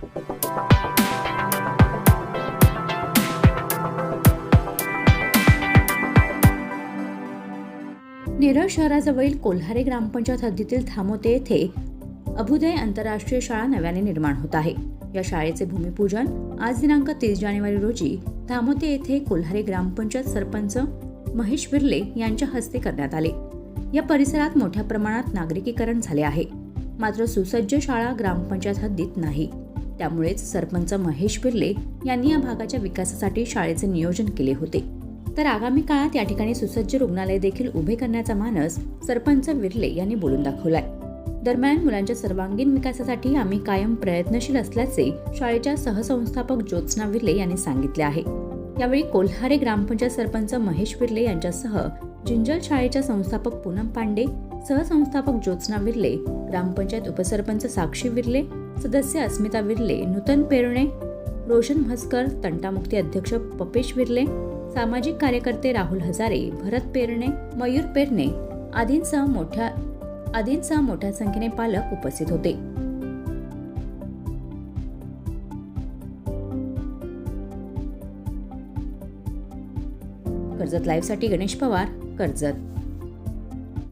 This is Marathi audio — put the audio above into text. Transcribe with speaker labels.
Speaker 1: नेरळ शहराजवळील कोल्हारे ग्रामपंचायत हद्दीतील थामोते येथे अभुदय आंतरराष्ट्रीय शाळा नव्याने निर्माण होत आहे. या शाळेचे भूमिपूजन आज दिनांक तीस जानेवारी रोजी थामोते येथे कोल्हारे ग्रामपंचायत सरपंच महेश बिर्ले यांच्या हस्ते करण्यात आले. या परिसरात मोठ्या प्रमाणात नागरिकीकरण झाले आहे. मात्र सुसज्ज शाळा ग्रामपंचायत हद्दीत नाही. त्यामुळेच सरपंच महेश बिर्ले यांनी या भागाच्या विकासासाठी शाळेचे नियोजन केले होते. तर आगामी काळात या ठिकाणी सुसज्ज रुग्णालय देखील उभे करण्याचा मानस सरपंच विर्ले यांनी बोलून दाखवलाय. दरम्यान मुलांच्या सर्वांगीण विकासासाठी आम्ही कायम प्रयत्नशील असल्याचे शाळेच्या सहसंस्थापक ज्योत्स्ना विर्ले यांनी सांगितले आहे. यावेळी कोल्हारे ग्रामपंचायत सरपंच महेश विर्ले यांच्यासह जिंजल शाळेच्या संस्थापक पूनम पांडे सहसंस्थापक ज्योत्स्ना विर्ले ग्रामपंचायत उपसरपंच साक्षी विर्ले सदस्य अस्मिता विर्ले नूतन पेरणे रोशन म्हसकर तंटामुक्ती अध्यक्ष पपेश विर्ले सामाजिक कार्यकर्ते राहुल हजारे भरत पेरणे मयूर पेरणे आदींसह मोठ्या आदींसह मोठ्या संख्येने पालक उपस्थित होते. कर्जत लाईव्हसाठी गणेश पवार. कर्जत.